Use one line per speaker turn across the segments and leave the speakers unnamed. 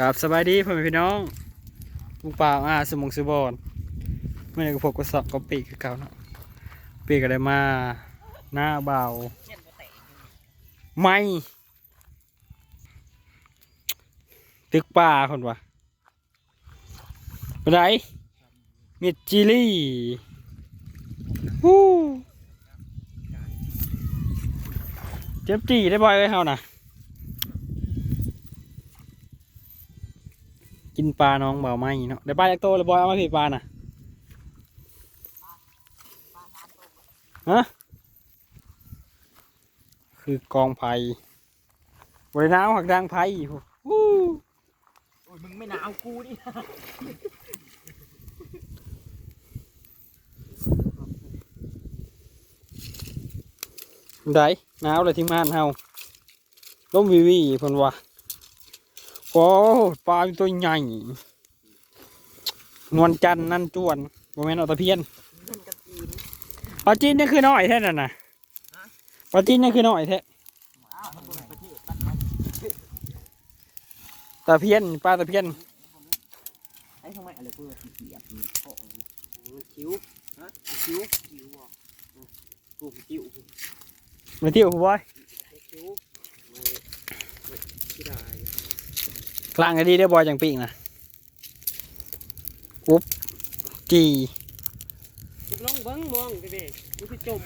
กับสบายดีพ่อแม่พี่น้องลุงป่าอาสมองสือบอนเมื่อไหร่ก็พบกับสอบกับปีกคือเก่าเนาะปีกก็ได้มา หน้าเบาไม่ตึกป่าคนวะไปไหนมิดจิลี่ฮู้เจ็บจีได้บ่อยเลยเฮาน่ะ กินปลาน้องเบาไหมเนาะเดี๋ยวปลาจากโตเลยบอยเอามาพี่ปลาน่ะฮะคือกองไผ่บริน้ำหักดังไผ่ฮู้
โอ้ยมึงไม่หนาวกูดิ
ได้หนาวเลยทีมงานเฮาล้มวิวีเพิ่นว่า โอ้ปลาเป็นตัวใหญ่ นวลจันทร์นั่นจวนโมเมนต์เอาตะเพียน
มันกับจีน
ปลาจีนนี่คือน้อยแท้นั่นน่ะปลาจีนนี่คือน้อยแท้
อ้าวมันเป็นประเทศมันมัน
ตะเพียนปลาตะเพียน
ไอ้ทำไมอะไรเพื่อเสียบนี่โอ้ยคิ้วฮะคิ้วคิ้วอะกูคิ้ว
มาเที่ยวผู้บอย
คิ้วไม่ไม่ได้
ก ลางก็ดีได้อบอยจังปีกนะอุ๊บจี
ลองเบิ้งมองไปเด็กกูจะจม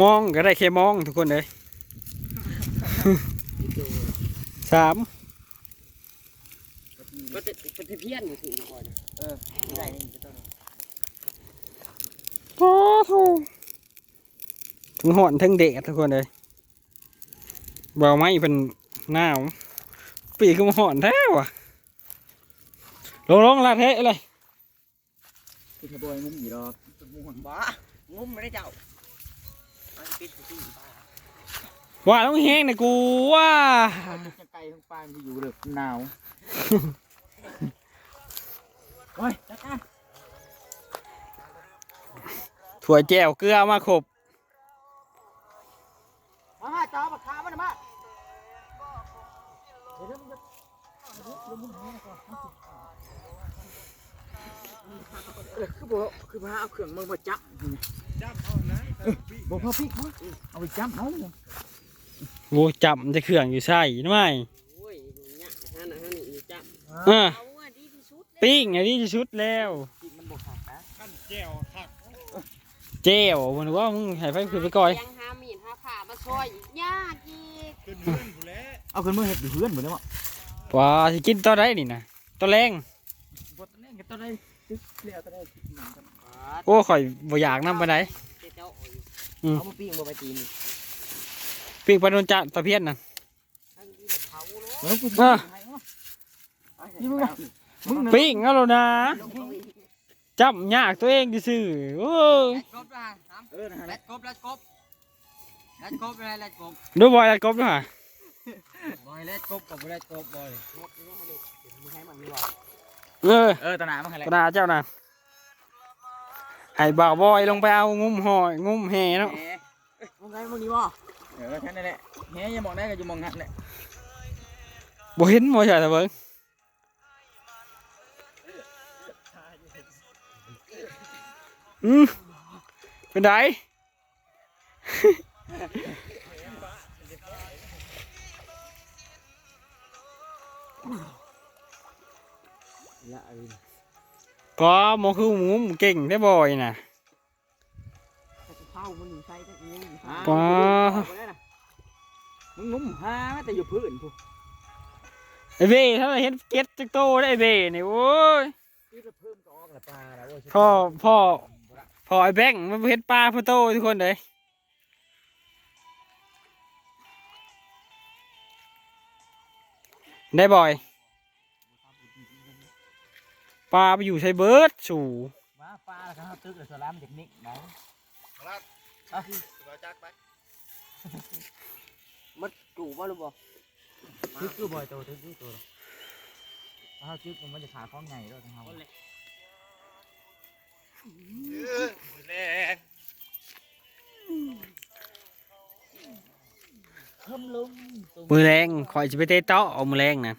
มองก็ได้แค่มองทุกคนเลยสาม
ก็จะเป็นเพี้ยนอยู่ถึงก่อนเออไม่ได้นี่จะต้อง
โอ้โหถึงหอนถึงเด็กทุกคนเลยเบาไม้เป็นหนาว ปีกก็มาหอนแท้ว่ะลงลงลาดเทะเลย
คือขบวนงุ้มอยู่รอบมูหันบ้างุ้มไม่ได้เจ้า
ว่าต้องแห้งนะกูว่า
จะไกลทั้งปลายมันอยู่เลยหนาวโอ้ยจัดการ
ถั่วแจ่วเกลือมาขบ
มามาจอมาขามันมา คือบอกคือมาเอาเครื่องมึงมาจับ
จับเอานะ
บอกพ่อพี่เขาเอาไปจับเอา
โอ้จับมันจะเครื่องอยู่ใส่ทำไม
โอ้ยเนี่ยฮะนะฮะนี่จับ
อะ
เอาอะดีที่สุดเลย
ปิ้งอันนี้จะชุดแล้ว
พี่มันบอกขาดนะ
ขั้นแก้วหัก
เจวมันว่ามึงให้ไฟคือไปก่อย
ยังหามีดหาผ่ามาซอยอีกยากอีก
ขึ้นเพื่อนผู้แล้ว
เอาขึ้นมือเห็ดอยู่เพื่อนหมดแล้วมั้ง
ว่าสิกินตอนไรนี่นะตอนแรง
บดแน่กันตอนได้ตึ๊กเลี้ยวตอนได้คิดหนังกัน
โอ้ข่อยบ่อยากนำไปไหน
เจ๊เจ้าโอ้ย
เอามาปิ้งมาไปจีน
ปิ้งปลาโดนจัตะเพียนน่ะ
ทั้งดีเผาโล
เออกู
อะ
นี่มึงมึง
ปิ้งเอาแล้วนะจับยากตัวเองดิซื่อๆโอ้ย
กบละสาม
เออนะฮะ
แลดกบแลดกบแลดกบอะไรแลดกบ
ดูบอยแล้วกบด้วยฮะ
บอยแลดกบกับแลดกบบอยหมดนี่ให้เด็กมึงให้มันมีบ่
เออ
เออตอนไหนมาใคร
กระดาษเจ้าน่ะให้บ่าวบอยลงไปเอางุ้มหอยงุ้มแห่เนาะ
มึงไงมึงนี่บ่เออแค่นั้นแหละเฮ้ยยังมองได้ก็จะมองงัดแหละ
บ่เห็นบ่ใช่ตะเบิ่งอืมเป็นได ก็มองคือหมูหมูเก่งได้บ่อยน่ะ
เผามันหนึ่งใส่ตะเกียง
ว้า
มึงงุ้มหาแต่อยู่พื้นพู
ไอ้เบ้ถ้าเราเห็นเก็ตจักโตได้ไอ้เบ้นี่โอ้ย
ที่จะเพิ่มก็ออกละปลาแล้ว
พ่อพ่อพ่อไอ้แบงค์มันบ่เห็นปลาพ่อโตทุกคนเลยได้บ่อย ปลาไปอยู่ใช้เบิร์ดสู่
มาปลาแล้วครับตึกเลยสลามเด็กนิกนะ
รัด
อะ
สบายจักไป
มัดจู่บ่หรือบ่
ตึกคือบ่อยโตตึกคือโตถ้าตึกมันจะขาข้องไงด้วยทั้งเฮา
เออแรง
เพิ่มลง
มือแรงคอยจะไปเตะเตาะเอามือแรงนะ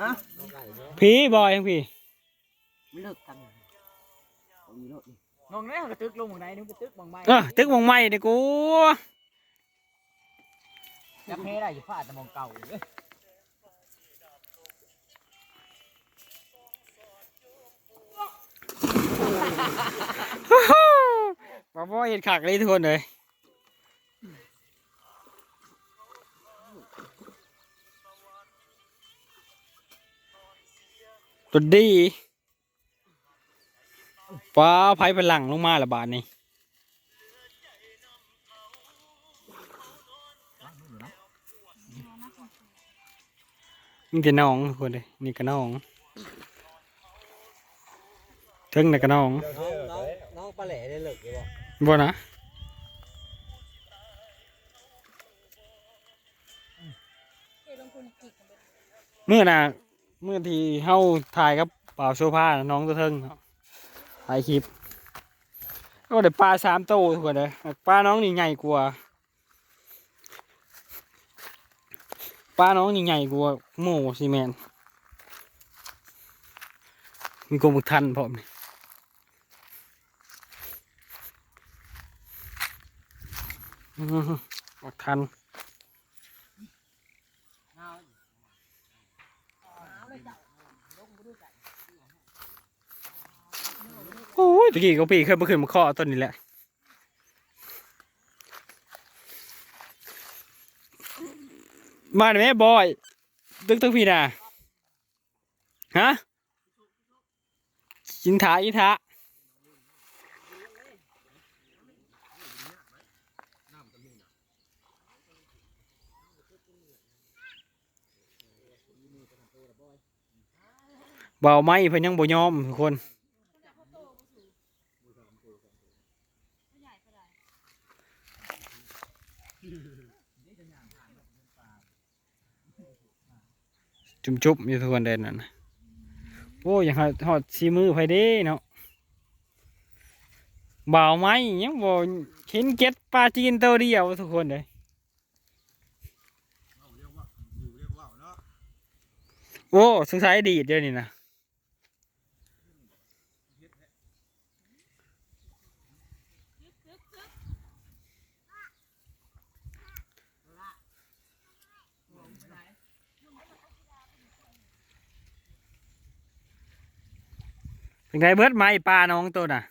ฮะ
เอาไก่เถอะ
พี่บอยยังพี่
เลิกกันเอาอีโลดนี่มองได้เขากระตึกลงมองไหนนึกกระตึกมองใบ
เออตึกวงไม้เด้อกู
จะเพได้อยู่ฟาดแต่มองเก่าเลย
บ่บ่เห็นคักเลยทุกคนเลย ตัวดีฟ้าไผเป็นหลังลงมาละบาทนี่นี่จะน้องคนเลยนี่ก็น้องเทิงนะก็น้อง
น้องน้องน้องปลาแหล่ได้เลิกอยู่บ่
บ่นะเมื่อน่ะ เมื่อที่เฮาถ่ายกับเป่าโซฟาน้องตัวเทิงถ่ายคลิปก็ได้ปลาสามโตวทุกคนเลยปลาน้องนี่ใหญ่กว่าปลาน้องนี่ใหญ่กว่าหมูซีเมนมีกลมทันพร้อมนี่บักทัน โอ้ย ตะกี้ก็ปีเคยมาขึ้นมาข้อต้นนี้แหละมาหน่อยแม่บอย ตึกตึกพี่นะฮะยินถายินถาเบาไหมเพิ่นยังบ่ยอมทุกคน จุ่มจุ่มๆอยู่ทุกคนเด่นนั่นนะโอ้ยังหอดหอดซีมือไปเด้เนาะบ่าวไหมยังบ่เห็นเก็ดปลาจีนตัวเดียวทุกคนเลยโอ้สงสัยดีดเดี๋ยวนี้นะ เป็นไงเบิดไหมปลาน้องตัวน่ะ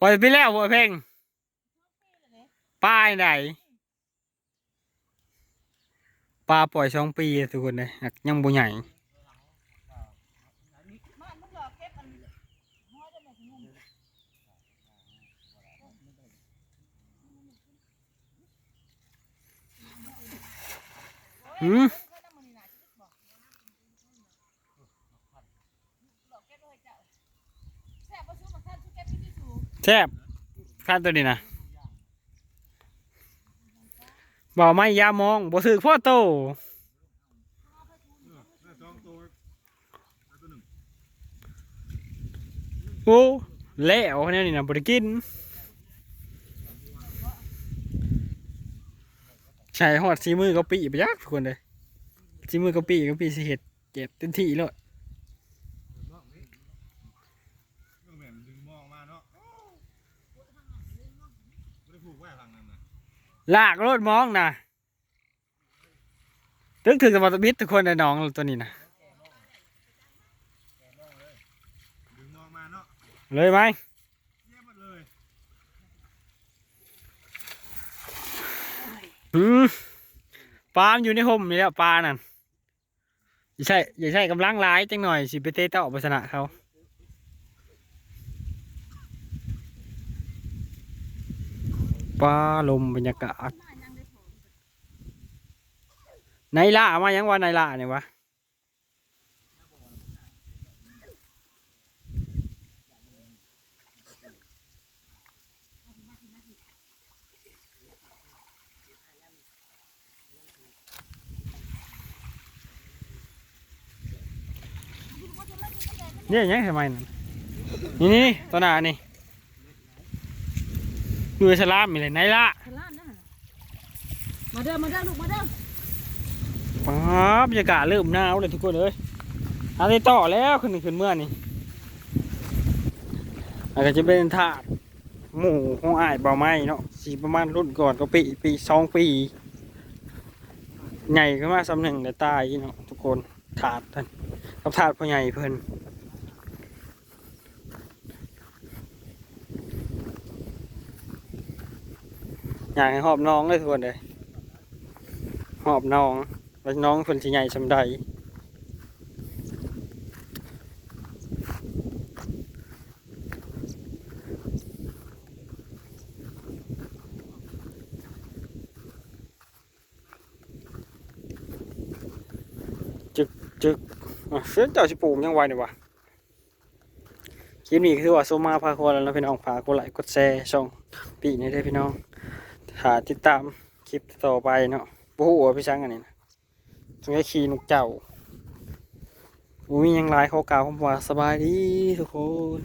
ปล่อยไปแล้วบ่เพ่งปลาไหนปลาปล่อยสองปีทุกคนเลยยังบ่ใหญ่หืม แซ่บข้านตัวนี้นะบอกไม่ยามองบ่ถือพ่อโตโอ้แล้วเนี่ยนี่นะบ่ได้กินใช่หอดสีมือก็ปีไปยักทุกคนเลยสีมือก็ปีก็ปีสิเห็ดเจ็บเต็มที่เลย
แม่นดึงมองมาเนาะไม่ได้ผูกไว้ทางนั้นนะ
ลากรถมองนะตึกถึงสมบัติบิดทุกคนในน้องตัวนี้นะ
เล
ยไหมปลาอยู่ในห่มนี่แหละปลานั่นอย่าใช่อย่าใช่กำลังร้ายจังหน่อยสิไปเตะเต่าไปชนะเขา ปลาลมบรรยากาศในล่ามายังว่าในล่าเนี่ยวะเนี่ยยังทำไมนี่นี่ตัวหนานี่ ดูไอ้สลามมีอะไรไหนล่ะ
ฉลาดนะมาเด้อมาเด้อลูกมาเด้อ
ป๊าบบรรยากาศเริ่มหนาวเลยทุกคนเลยอันนี้ต่อแล้วขึ้นขึ้นเมื่อนี่อาจจะเป็นถาดหมูของอ้ายเบาไม้เนาะสีประมาณรุ่นก่อนก็ปีปีสองปี ใหญ่ขึ้นมาสำหนึ่งในตายเนาะทุกคนถาดท่านกับถาดพ่อใหญ่เพิ่น อยากให้หอบน้องเลยทุกคนเลยหอบน้องแล้วน้องเพิ่นสิใหญ่สำใดอะเสื้อเจ้าสิปลูกยังไวเนี่ยวะคลิปนี้คือว่าโซมาพาครัวแล้วเนาะพี่น้องฝากกดไลค์กดแชร์ช่องปีนี้ด้พี่น้อง หาติดตามคลิปต่อไปเนาะบ่ฮู้ว่าพี่ช้างอันนี้นะตรงนี้ขี่นกเจ้าอุ้ยยังไลายเขากล่าวคำว่าสบายดีทุกคน